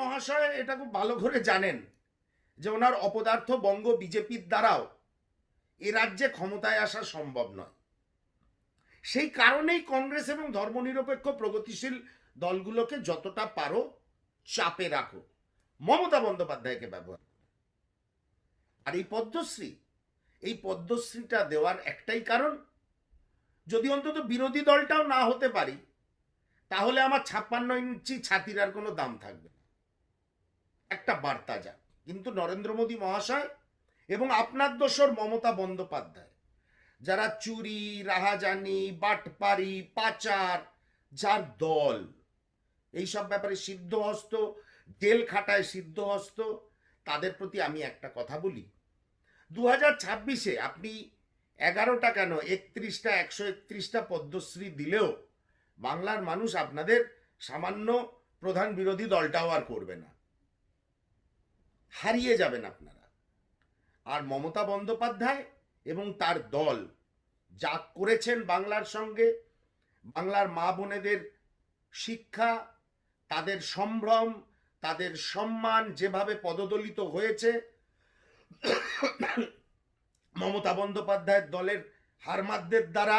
মহাশয় এটা খুব ভালো করে জানেন যে ওনার অপদার্থ বঙ্গ বিজেপির দ্বারাও এ রাজ্যে ক্ষমতায় আসা সম্ভব নয়। সেই কারণেই কংগ্রেস এবং ধর্মনিরপেক্ষ প্রগতিশীল দলগুলোকে যতটা পারো চাপে রাখো। মমতা বন্দ্যোপাধ্যায়কে ব্যবহার আর এই পদ্মশ্রী, এই পদ্মশ্রীটা দেওয়ার একটাই কারণ, যদি অন্তত বিরোধী দলটাও না হতে পারি, তাহলে আমার ছাপ্পান্ন ইঞ্চি ছাতির আর কোনো দাম থাকবে একটা বার্তা যাক। কিন্তু নরেন্দ্র মোদী মহাশয় এবং আপনার দোসর মমতা বন্দ্যোপাধ্যায়, যারা চুরি, রাহাজানি, বাটপারি, পাচার, যার দল, এইসব ব্যাপারে সিদ্ধহস্ত, জেল খাটায় সিদ্ধহস্ত, তাদের প্রতি আমি একটা কথা বলি। দু হাজার ছাব্বিশে আপনি এগারোটা কেন, একত্রিশটা, একশো একত্রিশটা পদ্মশ্রী দিলেও বাংলার মানুষ আপনাদের সামান্য প্রধান বিরোধী দলটাও আর করবে না। হারিয়ে যাবেন আপনারা। আর মমতা বন্দ্যোপাধ্যায় এবং তার দল যা করেছেন বাংলার সঙ্গে, বাংলার মা বোনেদের শিক্ষা, তাদের সম্ভ্রম, তাদের সম্মান যেভাবে পদদলিত হয়েছে, মমতা বন্দ্যোপাধ্যায়ের দলের হারমাদদের দ্বারা,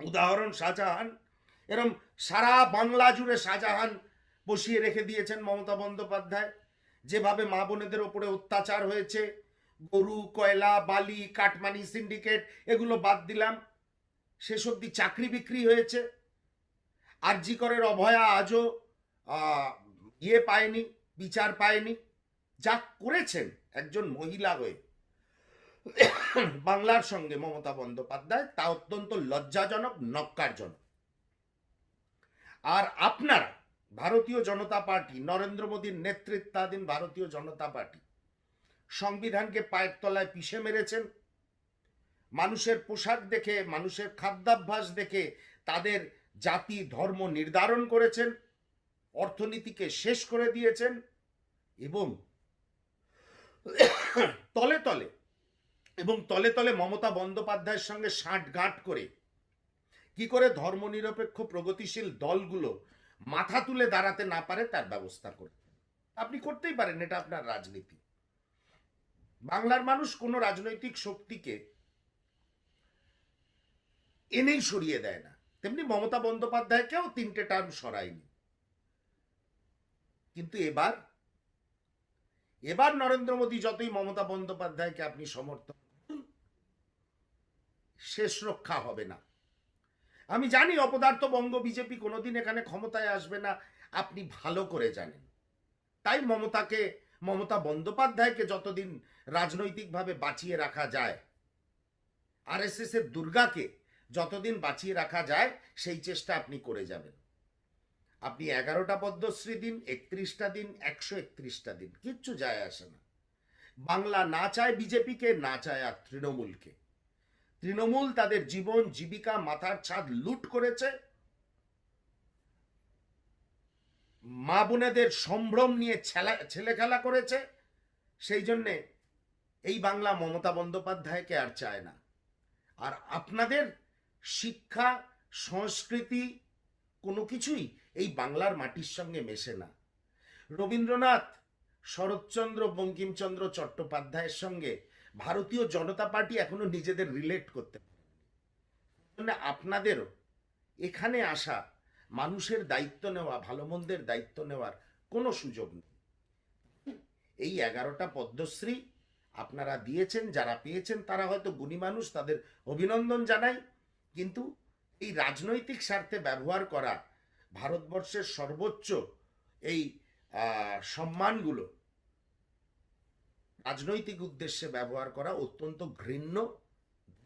উদাহরণ শাহজাহান, এরম সারা বাংলা জুড়ে শাহজাহান বসিয়ে রেখে দিয়েছেন মমতা বন্দ্যোপাধ্যায়। যেভাবে মা বোনেদের ওপরে অত্যাচার হয়েছে, গরু, কয়লা, বালি, কাটমানি, সিন্ডিকেট, এগুলো বাদ দিলাম। শেষ অব্দি চাকরি বিক্রি হয়েছে। আরজি করের অভয়া আজও ইয়ে পায়নি, বিচার পায়নি। যা করেছেন একজন মহিলা হয়ে। বাংলার সঙ্গে মমতা বন্দ্যোপাধ্যায়, তা অত্যন্ত লজ্জাজনক, নক্কারজনক। আর আপনারা ভারতীয় জনতা পার্টি, নরেন্দ্র মোদীর নেতৃত্বাধীন ভারতীয় জনতা পার্টি। সংবিধানকে পায়ের তলায় পিষে মেরেছেন। মানুষের পোশাক দেখে, মানুষের খাদ্যাভ্যাস দেখে তাদের জাতি, ধর্ম নির্ধারণ করেছেন, অর্থনীতিকে শেষ করে দিয়েছেন এবং তলে তলে এবং তলে তলে মমতা বন্দ্যোপাধ্যায়ের সঙ্গে ষাঁটগাঁট করে কি করে ধর্মনিরপেক্ষ, প্রগতিশীল দলগুলো মাথা তুলে দাঁড়াতে না পারে, তার ব্যবস্থা করতে আপনি করতেই পারেন, এটা আপনার রাজনীতি। বাংলার মানুষ কোনো রাজনৈতিক শক্তিকে এনেই সরিয়ে দেয় না। তেমনি মমতা বন্দ্যোপাধ্যায়কেও তিনটে টার্ম সরায়নি। কিন্তু এবার এবার নরেন্দ্র মোদী যতই মমতা বন্দ্যোপাধ্যায়কে আপনি সমর্থন শেষ রক্ষা হবে না। আমি জানি অপদার্থ বঙ্গ বিজেপি কোনোদিন এখানে ক্ষমতায় আসবে না। আপনি ভালো করে জানেন। তাই মমতাকে, মমতা বন্দ্যোপাধ্যায়কে যতদিন রাজনৈতিকভাবে বাঁচিয়ে রাখা যায় আরএসএস এর দুর্গাকে যতদিন বাঁচিয়ে রাখা যায়, সেই চেষ্টা আপনি করে যাবেন। আপনি এগারোটা পদ্মশ্রী দিন, একত্রিশটা দিন, একশো একত্রিশটা দিন, কিচ্ছু যায় আসে না। বাংলা না চায় বিজেপিকে না চায় আর তৃণমূলকে। তৃণমূল তাদের জীবন, জীবিকা, মাথার ছাদ লুট করেছে। মা বোনেদের সম্ভ্রম নিয়ে ছেলা খেলা করেছে। সেই জন্যে এই বাংলা মমতা বন্দ্যোপাধ্যায়কে আর চায় না। আর আপনাদের শিক্ষা, সংস্কৃতি কোনো কিছুই এই বাংলার মাটির সঙ্গে মেশে না। রবীন্দ্রনাথ, শরৎচন্দ্র, বঙ্কিমচন্দ্র চট্টোপাধ্যায়ের সঙ্গে ভারতীয় জনতা পার্টি এখনও নিজেদের রিলেট করতে জন্য আপনাদেরও এখানে আসা, মানুষের দায়িত্ব নেওয়া ভালো মন্দের দায়িত্ব নেওয়ার কোনো সুযোগ নেই। এই এগারোটা পদ্মশ্রী আপনারা দিয়েছেন, যারা পেয়েছেন, তারা হয়তো গুণী মানুষ, তাদের অভিনন্দন জানাই। কিন্তু এই রাজনৈতিক স্বার্থে ব্যবহার করা ভারতবর্ষের সর্বোচ্চ এই সম্মানগুলো রাজনৈতিক উদ্দেশ্যে ব্যবহার করা অত্যন্ত ঘৃণ্য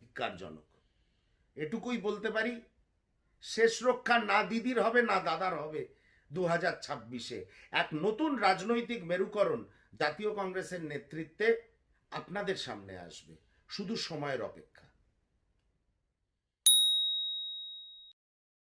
ধিকারজনক এটুকুই বলতে পারি, শেষ রক্ষা না দিদির হবে, না দাদার হবে দু হাজার ছাব্বিশে। এক নতুন রাজনৈতিক মেরুকরণ জাতীয় কংগ্রেসের নেতৃত্বে আপনাদের সামনে আসবে, শুধু সময়ের অপেক্ষা।